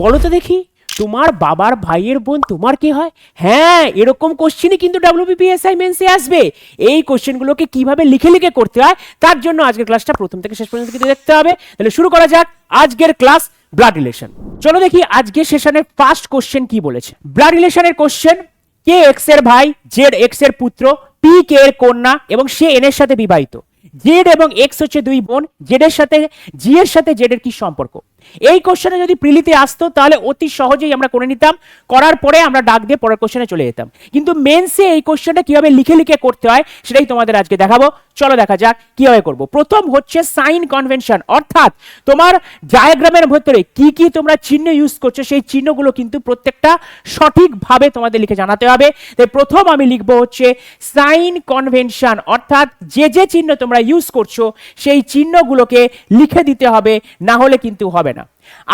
বলো তো দেখি, তোমার বাবার ভাইয়ের বোন তোমার কি হয়? হ্যাঁ এরকম কোশ্চেনই কিন্তু ডাব্লিউবিপিএসআই মেন্সে আসবে। এই কোশ্চেনগুলোকে কীভাবে লিখে লিখে করতে হয়, তার জন্য আজকের ক্লাসটা প্রথম থেকে শেষ পর্যন্ত কিন্তু দেখতে হবে। তাহলে শুরু করা যাক আজকের ক্লাস ব্লাড রিলেশন চলো দেখি আজকের সেশনের ফার্স্ট কোশ্চেন কি বলেছে। ব্লাড রিলেশনের কোশ্চেন কে এক্সের ভাই জেড এক্সের পুত্র পি কে এর কন্যা এবং সে এন এর সাথে বিবাহিত। জেড এবং এক্স হচ্ছে দুই বোন জেড এর সাথে জি এর সাথে জেড এর কি সম্পর্ক? এই কোশ্চেনে যদি প্রিলিতে আসতো, তাহলে অতি সহজেই আমরা করে নিতাম। করার পরে আমরা ডাক দিয়ে পরের কোশ্চেনে চলে যেতাম। কিন্তু মেন্সে এই কোশ্চেনটা কীভাবে লিখে লিখে করতে হয়, সেটাই তোমাদের আজকে দেখাবো। চলো দেখা যাক কীভাবে করব। প্রথম হচ্ছে সাইন কনভেনশন অর্থাৎ তোমার ডায়াগ্রামের ভেতরে কি কি তোমরা চিহ্ন ইউজ করছ, সেই চিহ্নগুলো কিন্তু প্রত্যেকটা সঠিকভাবে তোমাদের লিখে জানাতে হবে। তাই প্রথম আমি লিখব হচ্ছে সাইন কনভেনশন অর্থাৎ যে যে চিহ্ন তোমরা ইউজ করছ, সেই চিহ্নগুলোকে লিখে দিতে হবে, না হলে কিন্তু হবে না।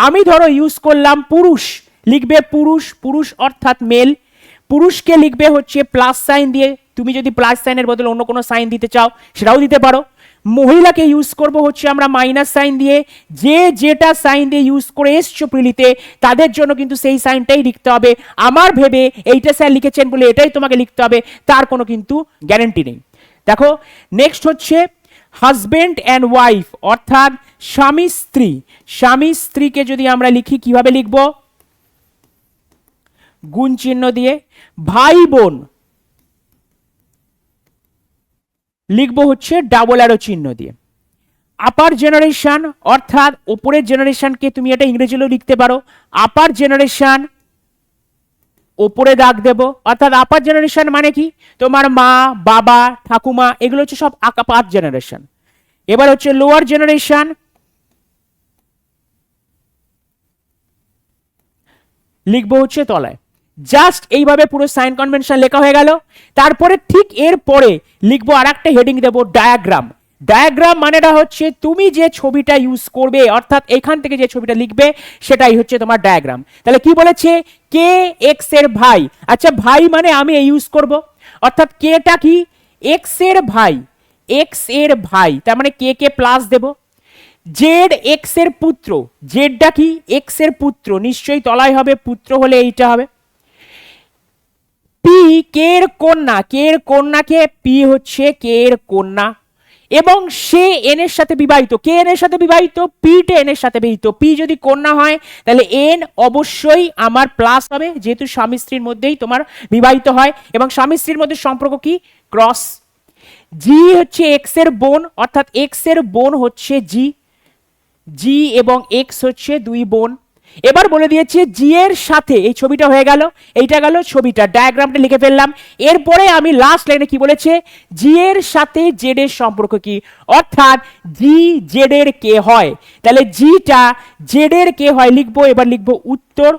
আমি ধরো ইউজ করলাম পুরুষ, লিখবে পুরুষ পুরুষ অর্থাৎ মেল পুরুষকে লিখবে হচ্ছে প্লাস সাইন দিয়ে, তুমি যদি প্লাস সাইনের বদলে অন্য কোনো সাইন দিতে চাও, সেটাও দিতে পারো। মহিলাকে ইউজ করব হচ্ছে আমরা মাইনাস সাইন দিয়ে। যে যেটা সাইন দিয়ে ইউজ করে এসছো প্রিলিতে, তাদের জন্য কিন্তু সেই সাইনটাই লিখতে হবে। আমার ভেবে এইটা স্যার লিখেছেন বলে এটাই তোমাকে লিখতে হবে, তার কোনো কিন্তু গ্যারেন্টি নেই। দেখো নেক্সট হচ্ছে হাজবেন্ড অ্যান্ড ওয়াইফ, অর্থাৎ স্বামী স্ত্রী। স্বামী স্ত্রীকে যদি আমরা লিখি, কীভাবে লিখব? গুণ চিহ্ন দিয়ে ভাই বোন। লিখব হচ্ছে ডাবল অ্যারো চিহ্ন দিয়ে। আপার জেনারেশন অর্থাৎ ওপরের জেনারেশনকে তুমি এটা ইংরেজিতেও লিখতে পারো। আপার জেনারেশন ওপরে দাগ দেব। অর্থাৎ আপার জেনারেশন মানে কি? তোমার মা, বাবা, ঠাকুমা, এগুলো হচ্ছে সব আপার জেনারেশন এবার হচ্ছে লোয়ার জেনারেশন লিখব হচ্ছে তলায়। জাস্ট এইভাবে পুরো সাইন কনভেনশন লেখা হয়ে গেল। তারপরে ঠিক এর পরে লিখব আর একটা হেডিং দেবো ডায়াগ্রাম ডায়াগ্রাম মানেটা হচ্ছে তুমি যে ছবিটা ইউজ করবে, অর্থাৎ এখান থেকে যে ছবিটা লিখবে, সেটাই হচ্ছে তোমার ডায়াগ্রাম তাহলে কি বলেছে? কে এক্সের ভাই। আচ্ছা ভাই মানে আমি ইউজ করব। অর্থাৎ কেটা কি? এক্সের ভাই। এক্সের ভাই। তার মানে কে কে প্লাস দেবো। জেড এক্সের পুত্র। জেডটা কি? এক্সের পুত্র। নিশ্চয়ই তলায় হবে, পুত্র হলে এইটা হবে। পি কে এর কন্যা। কে এর কন্যাকে পি হচ্ছে কে এর কন্যা। এবং সে এন এর সাথে বিবাহিত। কে এন এর সাথে বিবাহিত? পি টে এন এর সাথে বিবাহিত। পি যদি কন্যা হয়, তাহলে এন অবশ্যই আমার প্লাস হবে, যেহেতু স্বামী স্ত্রীর মধ্যেই তোমার বিবাহিত হয়। এবং স্বামী স্ত্রীর মধ্যে সম্পর্ক কি? ক্রস জি হচ্ছে এক্সের বোন, অর্থাৎ এক্সের বোন হচ্ছে জি জি এবং এক্স হচ্ছে দুই বোন। এবার বলে দিয়েছে জি এর সাথে এই ছবিটা হয়ে গেল। এইটা গেল ছবিটা। ডায়াগ্রামটা লিখে ফেললাম। এরপরে আমি লাস্ট লাইনে কি বলেছে? জি এর সাথে জেড এর সম্পর্ক কি? অর্থাৎ জি জেড এর কে হয়। তাহলে জিটা জেড এর কে হয়। লিখব, এবার লিখব উত্তর।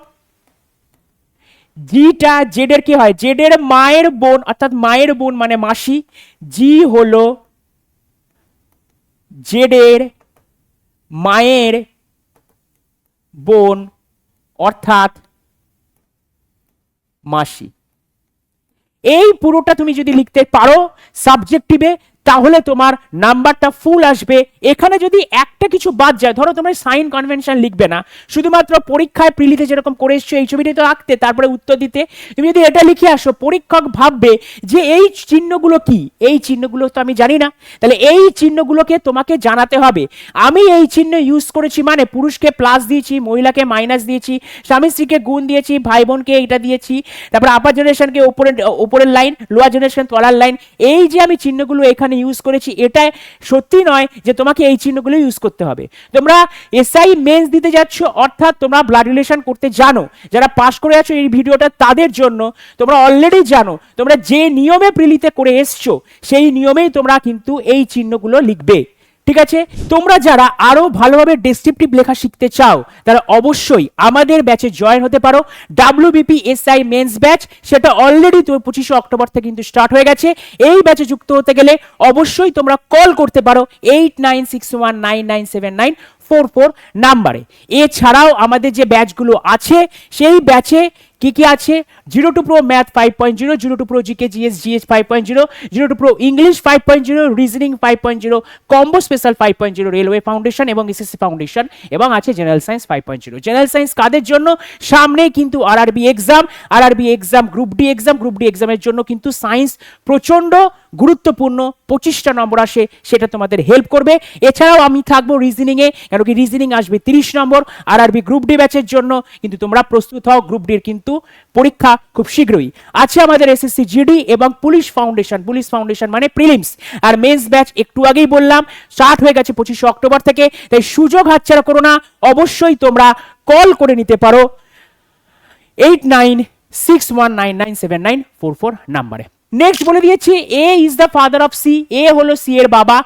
জিটা জেড এর কে হয়। জেড এর মায়ের বোন, অর্থাৎ মায়ের বোন মানে মাসি। জি হলো জেড এর মায়ের বোন অর্থাৎ মাসি। এই পুরোটা তুমি যদি লিখতে পারো সাবজেক্টিভে তাহলে তোমার নাম্বারটা ফুল আসবে। এখানে যদি একটা কিছু বাদ যায়, ধরো তোমার সাইন কনভেনশন লিখবে না, শুধুমাত্র পরীক্ষায় প্রিলিতে যেরকম করে এসছো এই ছবিটি তো আঁকতে, তারপরে উত্তর দিতে, তুমি যদি এটা লিখে আসো, পরীক্ষক ভাববে যে এই চিহ্নগুলো কি? এই চিহ্নগুলো তো আমি জানি না। তাহলে এই চিহ্নগুলোকে তোমাকে জানাতে হবে। আমি এই চিহ্ন ইউজ করেছি মানে পুরুষকে প্লাস দিয়েছি, মহিলাকে মাইনাস দিয়েছি, স্বামী স্ত্রীকে গুণ দিয়েছি, ভাই বোনকে এটা দিয়েছি, তারপর আপার জেনারেশনকে ওপরের ওপরের লাইন লোয়ার জেনারেশন তলার লাইন এই যে আমি চিহ্নগুলো এখানে ইউজ করেছি এটা সত্যি নয় যে তোমাকে এই চিহ্নগুলো ইউজ করতে হবে। তোমরা এসআই মেন্স দিতে যাচ্ছ, অর্থাৎ তোমরা ব্লাড রিলেশন করতে জানো। যারা পাস করে আছো এই ভিডিওটা তাদের জন্য, তোমরা অলরেডি জানো, তোমরা যে নিয়মে প্রিলিতে করে এসছো, সেই নিয়মেই তোমরা কিন্তু এই চিহ্নগুলো লিখবে। ঠিক আছে? তোমরা যারা আরও ভালোভাবে ডেসক্রিপটিভ লেখা শিখতে চাও, তারা অবশ্যই আমাদের ব্যাচে জয়েন হতে পারো। ডাব্লিউবিপি এসআই মেন্স ব্যাচ সেটা অলরেডি তো পঁচিশে অক্টোবর থেকে কিন্তু স্টার্ট হয়ে গেছে। এই ব্যাচে যুক্ত হতে গেলে অবশ্যই তোমরা কল করতে পারো eight nine six one nine nine seven nine four four নাম্বারে। এছাড়াও আমাদের যে ব্যাচগুলো আছে, সেই ব্যাচে কি কি আছে? Zero to pro math five point zero zero to pro GK GS GS five point zero zero to pro English five point zero reasoning five point zero combo special five point zero railway foundation এবং SSC foundation এবং আছে general science five point zero general science কাদের জন্য? সামনে কিন্তু আর RRB exam RRB exam group D exam group D এক্সামের জন্য কিন্তু science প্রচণ্ড গুরুত্বপূর্ণ। পঁচিশটা নম্বর আসে, সেটা তোমাদের হেল্প করবে। এছাড়াও আমি থাকব রিজনিংয়ে কেন কি রিজনিং আসবে তিরিশ নম্বর। আর আরআরবি গ্রুপ ডি ব্যাচের জন্য কিন্তু তোমরা প্রস্তুত হও। গ্রুপ ডির কিন্তু পরীক্ষা খুব শীঘ্রই। আছে আমাদের এসএসসি জিডি এবং পুলিশ ফাউন্ডেশন। পুলিশ ফাউন্ডেশন মানে প্রিলিমস। আর মেন্স ব্যাচ একটু আগেই বললাম, স্টার্ট হয়ে গেছে পঁচিশে অক্টোবর থেকে। তাই সুযোগ হাতছাড়া করো না, অবশ্যই তোমরা কল করে নিতে পারো। Eight nine six one nine nine seven nine four four নাম্বারে। নেক্সট বলে দিয়েছি A is the father of C A হলো সি এর বাবা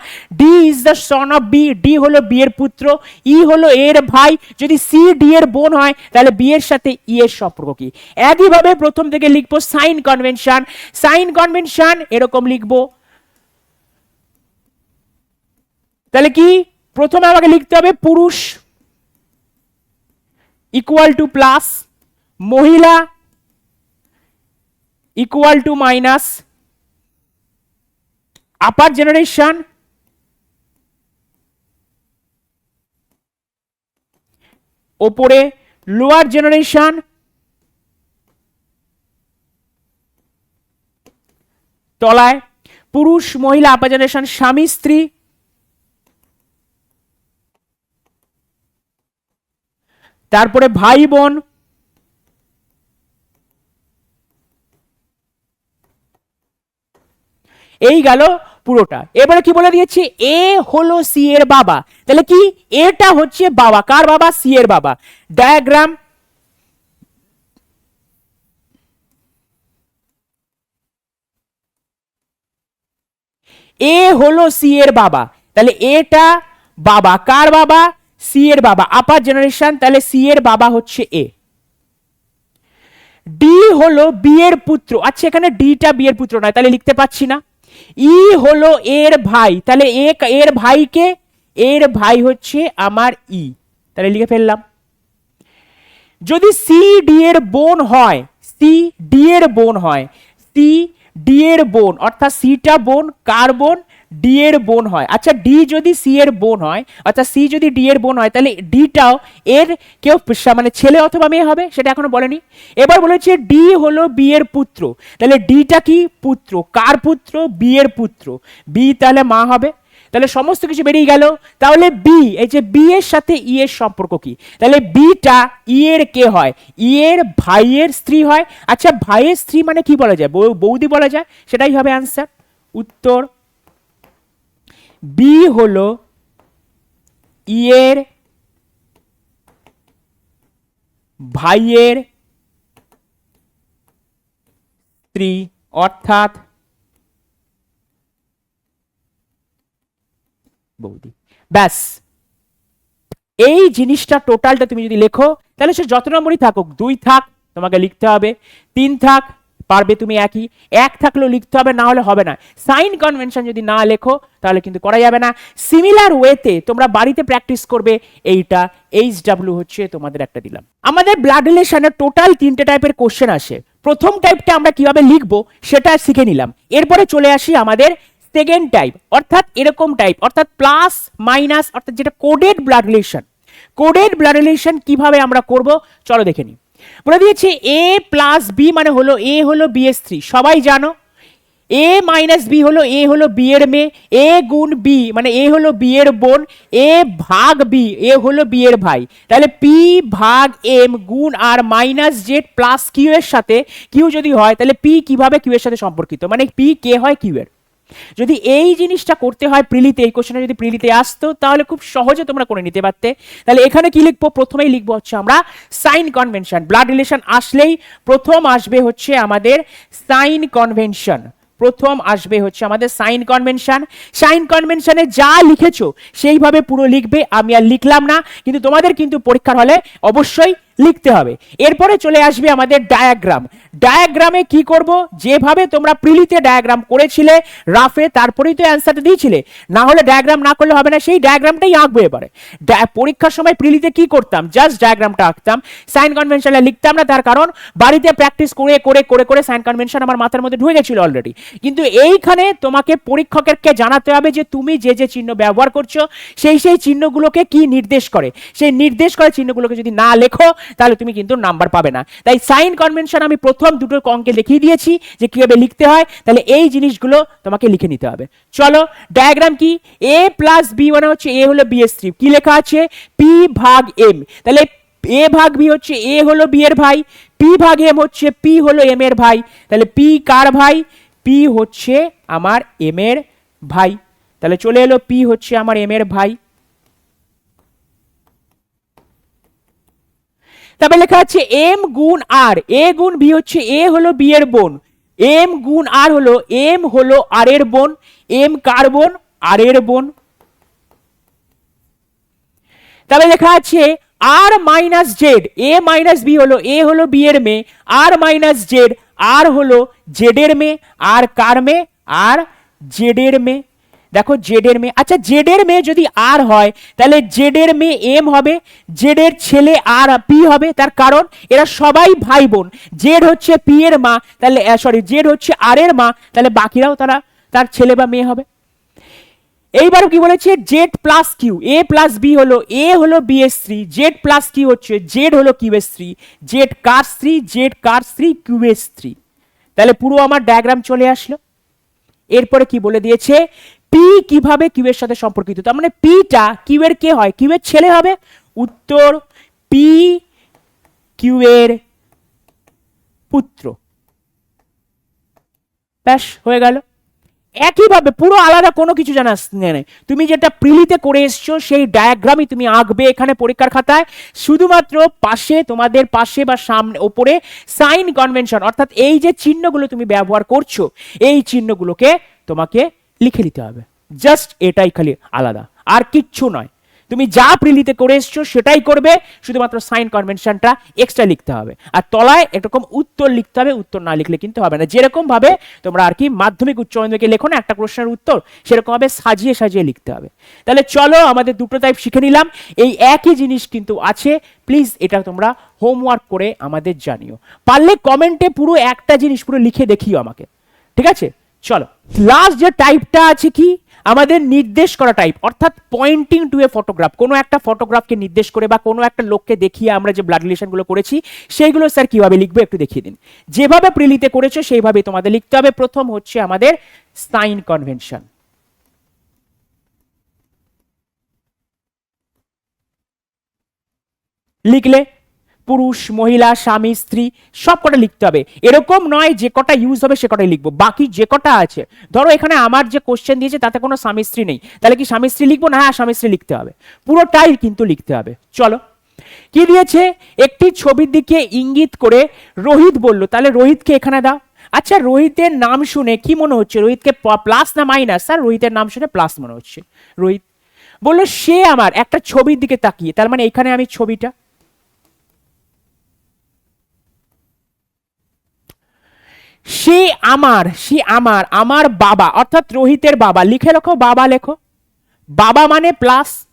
D is the son of B D হলো বি এর পুত্র ই হলো এ এর ভাই। যদি সি ডি এর বোন হয়, তাহলে বি এর সাথে ই এর সম্পর্ক কি? একইভাবে প্রথম থেকে লিখব সাইন কনভেনশন। সাইন কনভেনশন এরকম লিখব। তাহলে কি? প্রথমে আমাকে লিখতে হবে পুরুষ ইকুয়াল টু প্লাস মহিলা equal to minus upper generation ওপরে লোয়ার জেনারেশন তলায় পুরুষ, মহিলা আপার জেনারেশন স্বামী, স্ত্রী। তারপরে ভাই, বোন এই গেল পুরোটা। এবারে কি বলে দিয়েছে? এ হলো সি এর বাবা। তাহলে কি? এটা হচ্ছে বাবা। কার বাবা? সি এর বাবা। ডায়াগ্রাম। এ হলো সি এর বাবা। তাহলে এটা বাবা। কার বাবা? সি এর বাবা। আপার জেনারেশন তাহলে সি এর বাবা হচ্ছে এ ডি হলো বি এর পুত্র। আচ্ছা এখানে ডিটা বি এর পুত্র নয়, তাহলে লিখতে পাচ্ছি না। ই হলো এর ভাই। তাহলে এক এর ভাইকে, এর ভাই হচ্ছে আমার ই। তাহলে লিখে ফেললাম। যদি সি ডি এর বোন হয় সি ডি এর বোন হয় সি ডি এর বোন, অর্থাৎ সিটা বোন, কার বোন? ডি এর বোন হয়। আচ্ছা ডি যদি সি এর বোন হয় অর্থাৎ সি যদি ডি এর বোন হয়, তাহলে ডিটাও এর কেউ মানে ছেলে অথবা মেয়ে হবে, সেটা এখনও বলেনি। এবার বলেছে ডি হলো বি এর পুত্র। তাহলে ডিটা কি পুত্র? কার পুত্র? বি এর পুত্র। বি তাহলে মা হবে। তাহলে সমস্ত কিছু বেরিয়ে গেল। তাহলে বি এই যে বি এর সাথে ই এর সম্পর্ক কি? তাহলে বিটা ই এর কে হয়? ই এর ভাইয়ের স্ত্রী হয়। আচ্ছা ভাইয়ের স্ত্রী মানে কি বলা যায়? বৌদি বলা যায়? সেটাই হবে আনসার উত্তর বি হলো ই এর ভাইয়ের স্ত্রী, অর্থাৎ বৌদি। ব্যাস। এই জিনিসটা টোটালটা তুমি যদি লেখো, তাহলে সে যত নম্বরই থাকুক, দুই থাক, তোমাকে লিখতে হবে, তিন থাক পারবে তুমি একই। এক থাকলেও লিখতে হবে, না হলে হবে না। সাইন কনভেনশন যদি না লেখো, তাহলে কিন্তু করা যাবে না। সিমিলার ওয়েতে তোমরা বাড়িতে প্র্যাকটিস করবে, এইটা এইচ ডাব্লিউ হচ্ছে তোমাদের একটা দিলাম। আমাদের ব্লাড রিলেশনের টোটাল তিনটে টাইপের কোশ্চেন আসে। প্রথম টাইপটা আমরা কীভাবে লিখব, সেটা শিখে নিলাম। এরপরে চলে আসি আমাদের সেকেন্ড টাইপ অর্থাৎ এরকম টাইপ অর্থাৎ প্লাস মাইনাস অর্থাৎ যেটা coded blood relation coded blood relation কীভাবে আমরা করব, চলো দেখে নিই। বলে দিয়েছে এ প্লাস বি মানে হলো এ হলো বি এর সবাই জানো? এ মাইনাস বি হলো এ হলো বি এর মেয়ে। এ গুণ বি মানে এ হলো বি এর বোন। এ ভাগ বি এ হলো বি এর ভাই। তাহলে পি ভাগ এম গুণ R minus Z plus Q এর সাথে কিউ যদি হয়, তাহলে পি কীভাবে কিউ এর সাথে সম্পর্কিত? মানে পি কে হয় কিউ এর। যদি এই জিনিসটা করতে হয় প্রিলিতে, এই কোশ্চেনটা যদি প্রিলিতে আসতো, তাহলে খুব সহজে তোমরা করে নিতে পারতে। তাহলে এখানে কি লিখব? প্রথমেই লিখব হচ্ছে আমরা সাইন কনভেনশন। ব্লাড রিলেশন আসলেই প্রথম আসবে হচ্ছে আমাদের সাইন কনভেনশন। প্রথম আসবে হচ্ছে আমাদের সাইন কনভেনশন। সাইন কনভেনশনে যা লিখেছো, সেইভাবে পুরো লিখবে। আমি আর লিখলাম না, কিন্তু তোমাদের কিন্তু পরীক্ষার হলে অবশ্যই লিখতে হবে। এরপরে চলে আসবে আমাদের ডায়াগ্রাম ডায়াগ্রামে কি করব? যেভাবে তোমরা প্রিলিতে ডায়াগ্রাম করেছিলে রাফে তারপরেই তো অ্যান্সারটা দিয়েছিলে। না হলে ডায়াগ্রাম না করলে হবে না, সেই ডায়াগ্রামটাই আঁকবো এবারে। পরীক্ষার সময় প্রিলিতে কি করতাম? জাস্ট ডায়াগ্রামটা আঁকতাম। সাইন কনভেনশনটা লিখতাম না, তার কারণ বাড়িতে প্র্যাকটিস করে করে করে করে সাইন কনভেনশন আমার মাথার মধ্যে ঢুকে গেছিল অলরেডি কিন্তু এইখানে তোমাকে পরীক্ষকেরকে জানাতে হবে যে তুমি যে যে চিহ্ন ব্যবহার করছ, সেই সেই চিহ্নগুলোকে কি নির্দেশ করে? সেই নির্দেশ করে চিহ্নগুলোকে যদি না লেখো তাহলে তুমি কিন্তু নাম্বার পাবে না। তাই সাইন কনভেনশন আমি প্রথম দুটো অঙ্কে দেখিয়ে দিয়েছি, যে কীভাবে লিখতে হয়, তাহলে এই জিনিসগুলো তোমাকে লিখে নিতে হবে। চলো ডায়াগ্রাম কি? এ প্লাস বি মানে হচ্ছে এ হলো বি এস কি লেখা আছে? পি ভাগ এম তাহলে এ ভাগ বি হচ্ছে এ হলো বি এর ভাই পি ভাগ এম হচ্ছে পি হলো এম এর ভাই। তাহলে পি কার ভাই? পি হচ্ছে আমার এম এর ভাই। তাহলে চলে এলো পি হচ্ছে আমার এম এর ভাই। তারপরে লেখা আছে এম গুণ আর, এ গুণ বি হচ্ছে এ হলো বি এর বোন, এম গুণ আর হলো, এম হলো আর এর বোন, এম কার বোন? আর এর বোন। তারপরে লেখা আছে R minus Z, A minus B হলো, এ হলো বি এর মেয়ে, আর মাইনাস জেড, আর হলো জেড এর মেয়ে, আর কার মেয়ে? আর জেড এর মেয়ে। দেখো জেড এর মেয়ে আচ্ছা জেড এর মেয়ে যদি আর হয়, তাহলে জেড এর মেয়ে এম হবে জেড এর ছেলে আর পি হবে, তার কারণ এরা সবাই ভাই বোন জেড হচ্ছে পি এর মা, তাহলে সরি জেড হচ্ছে আর এর মা, তাহলে বাকিরাও তারা তার ছেলে বা মেয়ে হবে। এইবার কি বলেছে? Z plus Q, A plus B হলো, এ হলো B S three Z plus Q হচ্ছে, জেড হলো কিউ এস থ্রি জেড কার থ্রি জেড কার থ্রি কিউ এস থ্রি তাহলে পুরো আমার ডায়াগ্রাম চলে আসলো। এরপরে কি বলে দিয়েছে? পি কীভাবে কিউ এর সাথে সম্পর্কিত? তার মানে পিটা কিউ এর কে হয়? কিউ এর ছেলে হবে? উত্তর, পি কিউ এর পুত্র। ব্যাস, হয়ে গেল। একইভাবে পুরো আলাদা কোনো কিছু জানার নেই। তুমি যেটা প্রিলিতে করে এসছো, সেই ডায়াগ্রামই তুমি আঁকবে এখানে পরীক্ষার খাতায়। শুধুমাত্র পাশে, তোমাদের পাশে বা সামনে, ওপরে সাইন কনভেনশন অর্থাৎ এই যে চিহ্নগুলো তুমি ব্যবহার করছ, এই চিহ্নগুলোকে তোমাকে লিখে নিতে হবে। জাস্ট এটাই খালি আলাদা। আর কিচ্ছু নয়। তুমি যা প্রিলিতে করে এসছো সেটাই করবে, শুধুমাত্র সাইন কনভেনশনটা এক্সট্রা লিখতে হবে। আর তলায় এরকম উত্তর লিখতে হবে, উত্তর না লিখলে কিন্তু হবে না। যেরকম তোমরা আর কি মাধ্যমিক উচ্চ মাধ্যমিকে লেখো না, একটা প্রশ্নের উত্তর, সেরকম ভাবে সাজিয়ে সাজিয়ে লিখতে হবে। তাহলে চলো আমাদের দুটো টাইপ শিখে নিলাম। এই একই জিনিস কিন্তু আছে। প্লিজ এটা তোমরা হোমওয়ার্ক করে আমাদের জানিও। পারলে কমেন্টে পুরো একটা জিনিস পুরো লিখে দেখিও আমাকে। ঠিক আছে? চলো। লাস্ট যে টাইপটা আছে কি? আমাদের নির্দেশ করা টাইপ অর্থাৎ পয়েন্টিং টু এ ফটোগ্রাফ কোনো একটা ফটোগ্রাফকে নির্দেশ করে বা কোনো একটা লোককে দেখিয়ে আমরা যে ব্লাড রিলেশনগুলো করেছি সেইগুলো স্যার কীভাবে লিখব একটু দেখিয়ে দিন। যেভাবে প্রিলিতে করেছ, সেইভাবে তোমাদের লিখতে হবে। প্রথম হচ্ছে আমাদের সাইন কনভেনশন লিখলে পুরুষ, মহিলা, স্বামী, স্ত্রী, সব কটা লিখতে হবে। এরকম নয় যে কটা ইউজ হবে সে কটাই লিখব। বাকি যে কটা আছে, ধরো এখানে আমার যে কোশ্চেন দিয়েছে তাতে কোনো স্বামী, স্ত্রী নেই। তাহলে কি স্বামী, স্ত্রী লিখব? না হ্যাঁ স্বামী, স্ত্রী লিখতে হবে। পুরোটাই কিন্তু লিখতে হবে। চলো। কি দিয়েছে? একটি ছবির দিকে ইঙ্গিত করে রোহিত বলল, তাহলে রোহিতকে এখানে দাও। আচ্ছা রোহিতের নাম শুনে কি মনে হচ্ছে? রোহিতকে প্লাস না মাইনাস স্যার, রোহিতের নাম শুনে প্লাস মনে হচ্ছে। রোহিত বলল, সে আমার। একটা ছবির দিকে তাকিয়ে, তার মানে এখানে আমি ছবিটা সে আমার সে আমার আমার বাবা, অর্থাৎ রোহিতের বাবা। লিখে রাখো, বাবা লেখো। বাবা মানে প্লাস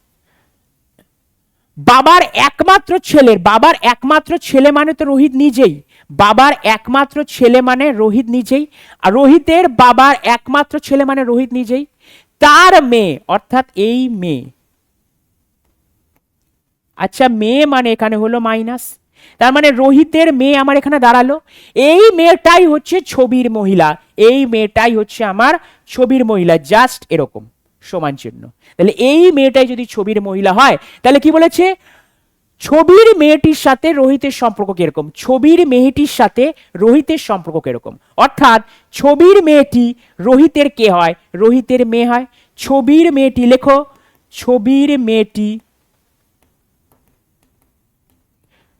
বাবার একমাত্র ছেলের, বাবার একমাত্র ছেলে মানে তো রোহিত নিজেই। বাবার একমাত্র ছেলে মানে রোহিত নিজেই। আর রোহিতের বাবার একমাত্র ছেলে মানে রোহিত নিজেই। তার মেয়ে, অর্থাৎ এই মেয়ে। আচ্ছা মেয়ে মানে এখানে হলো মাইনাস তার মানে রোহিতের মেয়ে আমার এখানে দাঁড়াল। এই মেয়েটাই হচ্ছে ছবির মহিলা। এই মেয়েটাই হচ্ছে আমার ছবির মহিলা জাস্ট এরকম, সমান চিহ্ন। তাহলে এই মেয়েটাই যদি ছবির মহিলা হয়, তাহলে কি বলেছে? ছবির মেয়েটির সাথে রোহিতের সম্পর্ক কীরকম? ছবির মেয়েটির সাথে রোহিতের সম্পর্ক কীরকম? অর্থাৎ ছবির মেয়েটি রোহিতের কে হয়? রোহিতের মেয়ে হয়। ছবির মেয়েটি লেখো, ছবির মেয়েটি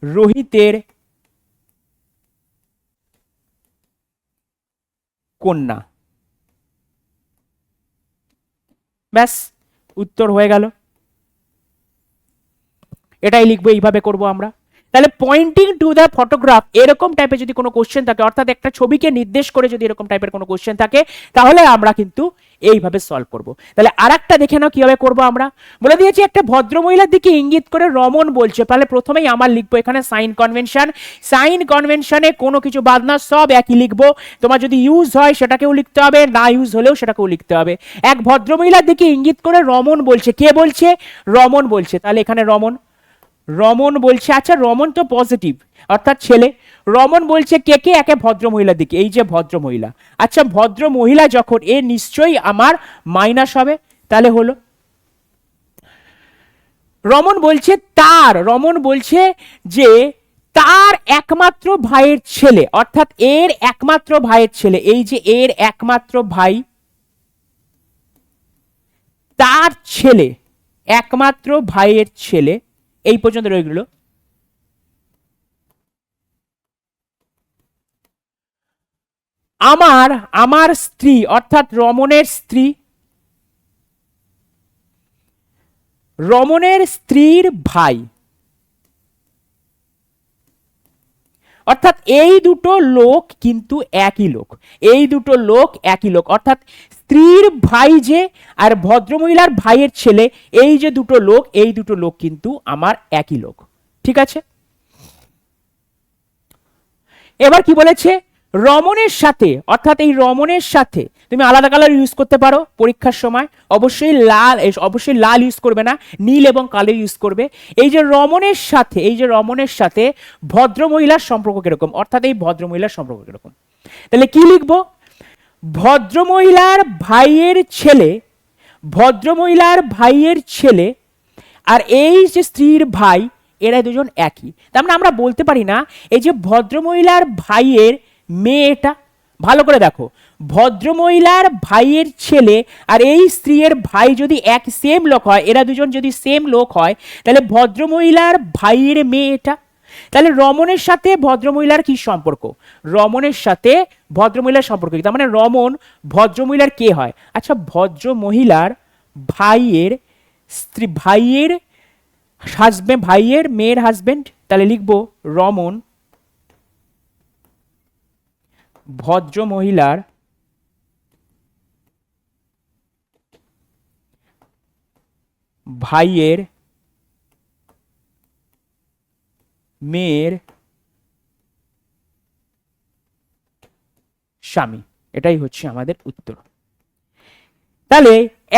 রোহিতের কন্যা। ব্যাস উত্তর হয়ে গেল। এটাই লিখব এইভাবে করব আমরা। তাহলে পয়েন্টিং টু দ্য ফটোগ্রাফ এরকম টাইপের যদি কোনো কোশ্চেন থাকে, অর্থাৎ একটা ছবিকে নির্দেশ করে যদি এরকম টাইপের কোনো কোশ্চেন থাকে, তাহলে আমরা কিন্তু এইভাবে সলভ করব। তাহলে আর একটা দেখে নাও কীভাবে করব আমরা। বলে দিয়েছি, একটা ভদ্রমহিলার দিকে ইঙ্গিত করে রমন বলছে। তাহলে প্রথমেই আমার লিখব এখানে সাইন কনভেনশন সাইন কনভেনশনে কোনো কিছু বাদ না, সব একই লিখব। তোমার যদি ইউজ হয়, সেটাকেও লিখতে হবে। না ইউজ হলেও সেটাকেও লিখতে হবে। এক ভদ্রমহিলার দিকে ইঙ্গিত করে রমন বলছে। কে বলছে? রমন বলছে। তাহলে এখানে রমন রমন বলছে আচ্ছা রমন তো পজিটিভ অর্থাৎ ছেলে। রমন বলছে, কে কে একে ভদ্র মহিলার দিকে? এই যে ভদ্র মহিলা আচ্ছা ভদ্র মহিলা যখন, এ নিশ্চয়ই আমার মাইনাস হবে? তাহলে হলো। রমন বলছে, তার। রমন বলছে যে, তার একমাত্র ভাইয়ের ছেলে। অর্থাৎ এর একমাত্র ভাইয়ের ছেলে। এই যে এর একমাত্র ভাই, তার ছেলে, একমাত্র ভাইয়ের ছেলে এই পর্যন্ত রয়ে গেল। আমার আমার স্ত্রী, অর্থাৎ রমণের স্ত্রী, রমণের স্ত্রীর ভাই। অর্থাৎ এই দুটো লোক কিন্তু একই লোক। এই দুটো লোক একই লোক। অর্থাৎ স্ত্রীর ভাই যে আর ভদ্রমহিলার ভাইয়ের ছেলে, এই যে দুটো লোক, এই দুটো লোক কিন্তু আমার একই লোক। ঠিক আছে? এবার কি বলেছে? রমণের সাথে, অর্থাৎ এই রমণের সাথে, তুমি আলাদা কালার ইউজ করতে পারো পরীক্ষার সময়। অবশ্যই লাল অবশ্যই লাল ইউজ করবে না, নীল এবং কালো ইউজ করবে। এই যে রমণের সাথে, এই যে রমণের সাথে ভদ্রমহিলার সম্পর্ক কীরকম? অর্থাৎ এই ভদ্রমহিলার সম্পর্ক কীরকম? তাহলে কি লিখব? ভদ্রমহিলার ভাইয়ের ছেলে, ভদ্রমহিলার ভাইয়ের ছেলে আর এই যে স্ত্রীর ভাই, এরা দুজন একই। তার মানে আমরা বলতে পারি না, এই যে ভদ্রমহিলার ভাইয়ের মেয়েটা, ভালো করে দেখো, ভদ্রমহিলার ভাইয়ের ছেলে আর এই স্ত্রীর ভাই যদি এক সেম লোক হয়, এরা দুজন যদি সেম লোক হয়, তাহলে ভদ্রমহিলার ভাইয়ের মেয়েটা তাহলে রমণের সাথে ভদ্রমহিলার কি সম্পর্ক? রমণের সাথে ভদ্রমহিলার সম্পর্ক কি? তার মানে রমণ ভদ্রমহিলার কে হয়? আচ্ছা ভদ্রমহিলার ভাইয়ের স্ত্রী, ভাইয়ের হাজবেন্ড ভাইয়ের মেয়ের হাজবেন্ড তাহলে লিখব রমন ভদ্র মহিলার ভাইয়ের মেয়ের স্বামী। এটাই হচ্ছে আমাদের উত্তর। তাহলে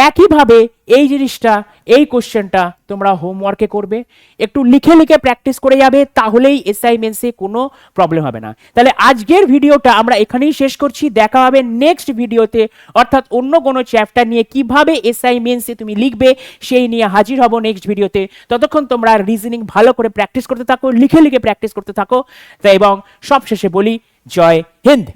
একইভাবে এই জিনিসটা, এই কোশ্চেনটা তোমরা হোমওয়ার্কে করবে। একটু লিখে লিখে প্র্যাকটিস করে যাবে, তাহলেই অ্যাসাইনমেন্টসে কোনো প্রবলেম হবে না। তাহলে আজকের ভিডিওটা আমরা এখানেই শেষ করছি। দেখা হবে নেক্সট ভিডিওতে অর্থাৎ অন্য কোনো চ্যাপ্টার নিয়ে কীভাবে অ্যাসাইনমেন্টসে তুমি লিখবে, সেই নিয়ে হাজির হব নেক্সট ভিডিওতে ততক্ষণ তোমরা রিজনিং ভালো করে প্র্যাকটিস করতে থাকো, লিখে লিখে প্র্যাকটিস করতে থাকো। এবং সবশেষে বলি, জয় হিন্দ।